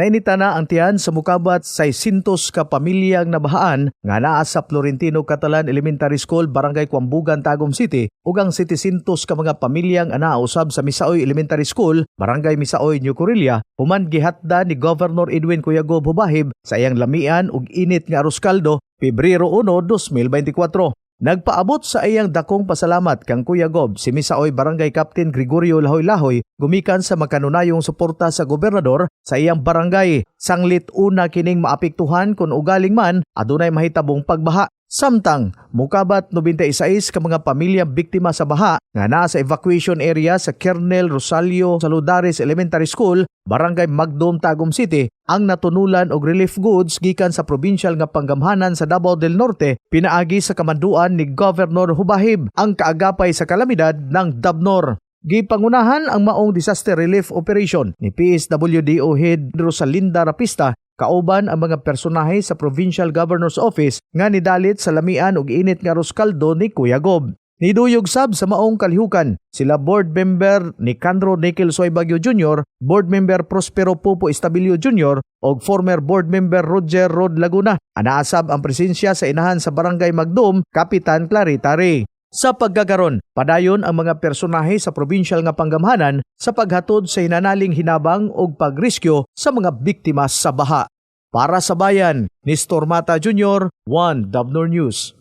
Nainita na ang tiyan sa mukabat 600 ka pamilyang nabahaan nga naa sa Florentino Catalan Elementary School, Barangay Kwambugan, Tagum City ug ang 700 ka mga pamilyang anausab sa Misaoy Elementary School, Barangay Misaoy, New Corelia, human gihatda ni Governor Edwin Cuyagob Hubahib sa iyang lamian ug init nga arroz kaldo Pebrero 1, 2024. Nagpaabot sa iyang dakong pasalamat kang Kuya Gob si Misaoy Barangay Captain Gregorio Lahoy-Lahoy gumikan sa makanunayong suporta sa gobernador sa iyang barangay. Sanglit una kining maapektuhan kung ugaling man adunay mahitabong pagbaha. Samtang mukabat 96 ka mga pamilya biktima sa baha nga naa sa evacuation area sa Kernel Rosario Saludares Elementary School, Barangay Magdom, Tagum City ang natunulan og relief goods gikan sa provincial nga panggamhanan sa Davao del Norte pinaagi sa kamanduan ni Governor Hubahib ang kaagapay sa kalamidad ng Dabnor. Gipangunahan ang maong disaster relief operation ni PSWDO Head Rosalinda Rapista kauban ang mga personahe sa Provincial Governor's Office nga nidalit sa lamian ug init nga ruskaldo ni Kuya Gob. Niduyog sab sa maong kalihukan sila board member ni Candro Nickel Soy Bagyo Jr., board member Prospero Pupo Estabilio Jr. ug former board member Roger Rod Laguna. Anaasab ang presensya sa inahan sa Barangay Magdum, Kapitan Clarita Ray. Sa pagkakaron, padayon ang mga personahe sa provincial nga panggamhanan sa paghatod sa hinanaling hinabang ug pagriskyo sa mga biktima sa baha. Para sa bayan, ni Stormata Jr., 1 Dabnor News.